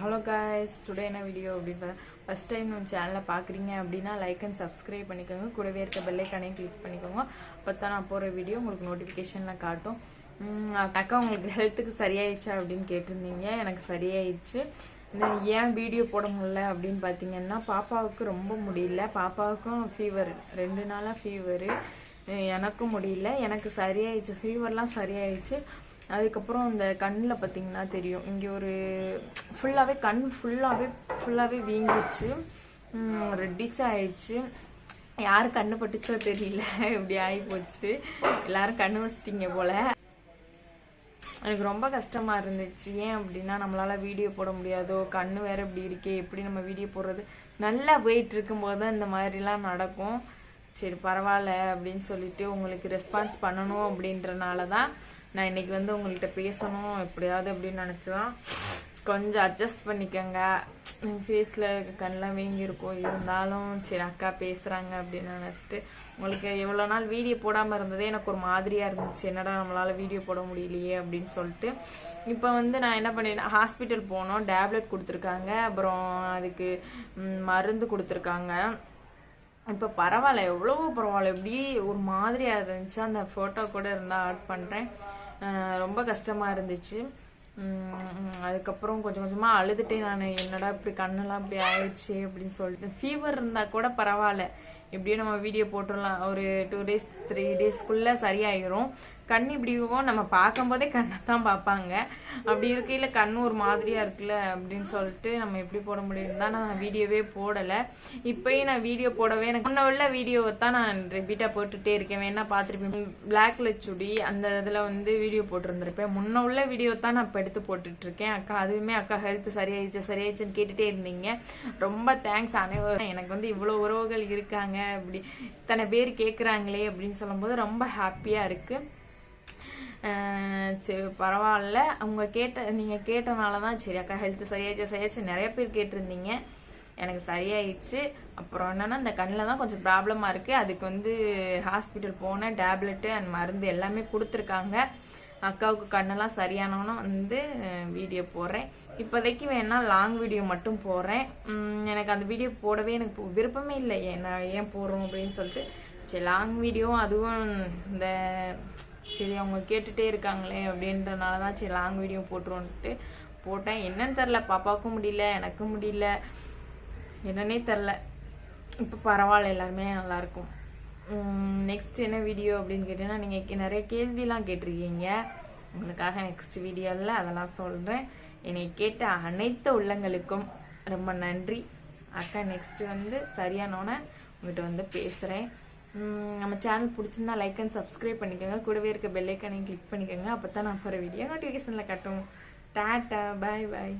Hello guys today என்ன video அப்படின்னு first time நம்ம சேனலை பார்க்குறீங்க அப்படின்னா லைக் அண்ட் சப்ஸ்கிரைப் பண்ணிக்கோங்க. கூடவே இருக்க பெல்லைக்கானே கிளிக் பண்ணிக்கோங்க. அப்போ தான் நான் போகிற வீடியோ உங்களுக்கு நோட்டிஃபிகேஷனில் காட்டும். அக்கா உங்களுக்கு ஹெல்த்துக்கு சரியாயிடுச்சா அப்படின்னு கேட்டிருந்தீங்க. எனக்கு சரியாயிடுச்சு. ஏன் வீடியோ போட முடியல அப்படின்னு பார்த்தீங்கன்னா பாப்பாவுக்கு ரொம்ப முடியல. பாப்பாவுக்கும் ஃபீவர் ரெண்டு நாளாக ஃபீவரு எனக்கும் முடியல. எனக்கு சரியாயிடுச்சு. ஃபீவர்லாம் சரியாயிடுச்சு. அதுக்கப்புறம் அந்த கண்ணில் பார்த்தீங்கன்னா தெரியும். இங்கே ஒரு ஃபுல்லாகவே கண் ஃபுல்லாகவே ஃபுல்லாகவே வீங்கிச்சு ரெட்டிஸ் ஆயிடுச்சு. யார் கண்ணு பட்டுச்சோ தெரியல. இப்படி ஆகி போச்சு எல்லாரும் கண்ணு வச்சிட்டிங்க போல. எனக்கு ரொம்ப கஷ்டமா இருந்துச்சு. ஏன் அப்படின்னா நம்மளால வீடியோ போட முடியாதோ கண்ணு வேற இப்படி இருக்கே எப்படி நம்ம வீடியோ போடுறது? நல்லா போயிட்டு இருக்கும்போது தான் இந்த மாதிரிலாம் நடக்கும். சரி பரவாயில்ல அப்படின்னு சொல்லிட்டு உங்களுக்கு ரெஸ்பான்ஸ் பண்ணணும் அப்படின்றனால தான் நான் இன்றைக்கி வந்து உங்கள்கிட்ட பேசணும் எப்படியாவது அப்படின்னு நினச்சிதான் கொஞ்சம் அட்ஜஸ்ட் பண்ணிக்கோங்க. ஃபேஸில் கண்ணெலாம் வீங்கியிருக்கும் இருந்தாலும் சரி அக்கா பேசுகிறாங்க அப்படின்னு நினச்சிட்டு உங்களுக்கு எவ்வளோ நாள் வீடியோ போடாமல் இருந்ததே எனக்கு ஒரு மாதிரியாக இருந்துச்சு. என்னடா நம்மளால் வீடியோ போட முடியலையே அப்படின்னு சொல்லிட்டு இப்போ வந்து நான் என்ன பண்ணிட்டேன் ஹாஸ்பிட்டல் போனோம். டேப்லெட் கொடுத்துருக்காங்க. அப்புறம் அதுக்கு மருந்து கொடுத்துருக்காங்க. இப்போ பரவாயில்ல எவ்வளவோ பரவாயில்ல. எப்படி ஒரு மாதிரியாக இருந்துச்சு. அந்த ஃபோட்டோ கூட இருந்தால் ஆட் பண்ணுறேன் ரொம்ப கஷ்டமாக இருந்துச்சு. அதுக்கப்புறம் கொஞ்சம் கொஞ்சமாக அழுதுட்டேன் நான். என்னடா இப்படி கண்ணெல்லாம் இப்படி ஆயிடுச்சு அப்படின்னு சொல்லிட்டு. ஃபீவர் இருந்தால் கூட பரவாயில்ல. எப்படியும் நம்ம வீடியோ போட்டுடலாம் ஒரு டூ டேஸ் த்ரீ டேஸ்க்குள்ளே சரியாயிரும். கண் இப்படி இருக்கும். நம்ம பார்க்கும்போதே கண்ணை தான் பார்ப்பாங்க. அப்படி இருக்கையில் கண் ஒரு மாதிரியாக இருக்குல்ல அப்படின்னு சொல்லிட்டு நம்ம எப்படி போட முடியும் தான் நான் வீடியோவே போடலை. இப்போயும் நான் வீடியோ போடவே எனக்கு முன்ன உள்ள வீடியோவை தான் நான் ரிப்பீட்டாக போட்டுகிட்டே இருக்கேன். வேணா பார்த்துருப்பேன் பிளாக்ல சுடி அந்த இதில் வந்து வீடியோ போட்டிருந்திருப்பேன். முன்ன உள்ள வீடியோ தான் நான் இப்போ எடுத்து போட்டுட்ருக்கேன் அக்கா அதுவுமே அக்கா ஹெல்த் சரியாயிடுச்சு சரியாயிடுச்சுன்னு கேட்டுகிட்டே இருந்தீங்க. ரொம்ப தேங்க்ஸ் அனைவரும். எனக்கு வந்து இவ்வளோ உறவுகள் இருக்காங்க. இப்படி இத்தனை பேர் கேட்குறாங்களே அப்படின்னு சொல்லும்போது ரொம்ப ஹாப்பியாக இருக்குது சரி பரவாயில்ல. அவங்க கேட்ட நீங்கள் கேட்டனால தான் சரி அக்கா ஹெல்த் சரியாச்சு சரியாச்சு. நிறைய பேர் கேட்டிருந்தீங்க. எனக்கு சரியாயிடுச்சு. அப்புறம் என்னன்னா இந்த கண்ணில் தான் கொஞ்சம் ப்ராப்ளமாக இருக்குது அதுக்கு வந்து ஹாஸ்பிட்டல் போனேன் டேப்லெட்டு அண்ட் மருந்து எல்லாமே கொடுத்துருக்காங்க. அக்காவுக்கு கண்ணெல்லாம் சரியானவனா வந்து வீடியோ போடுறேன். இப்போதைக்கு வேணால் லாங் வீடியோ மட்டும் போடுறேன். எனக்கு அந்த வீடியோ போடவே எனக்கு விருப்பமே இல்லை. ஏன் நான் ஏன் போடுறோம் அப்படின்னு சொல்லிட்டு. சரி லாங் வீடியோ அதுவும் இந்த சரி அவங்க கேட்டுகிட்டே இருக்காங்களே அப்படின்றனால தான் சரி லாங் வீடியோ போட்டுருவோன்ட்டு போட்டேன். என்னன்னு தெரில பாப்பாவுக்கும் முடியல எனக்கும் முடியல. என்னன்னே தெரில. இப்போ பரவாயில்ல எல்லாருமே நல்லாயிருக்கும் நெக்ஸ்ட் என்ன வீடியோ அப்படின்னு கேட்டீங்கன்னா நீங்கள் நிறைய கேள்விலாம் கேட்டிருக்கீங்க. உங்களுக்காக நெக்ஸ்ட் வீடியோவில் அதெல்லாம் சொல்கிறேன் என்னை கேட்ட அனைத்து உள்ளங்களுக்கும் ரொம்ப நன்றி. அக்கா நெக்ஸ்ட் வந்து சரியானோன்னே உங்கள்கிட்ட வந்து பேசுகிறேன் நம்ம சேனல் பிடிச்சிருந்தா லைக் அண்ட் சப்ஸ்கிரைப் பண்ணிக்கோங்க. கூடவே இருக்க பெல்லைக்கானையும் கிளிக் பண்ணிக்கோங்க. அப்போ தான் நான் போகிற வீடியோ நோட்டிஃபிகேஷனில் கட்டும். டாட்டா பாய் பாய்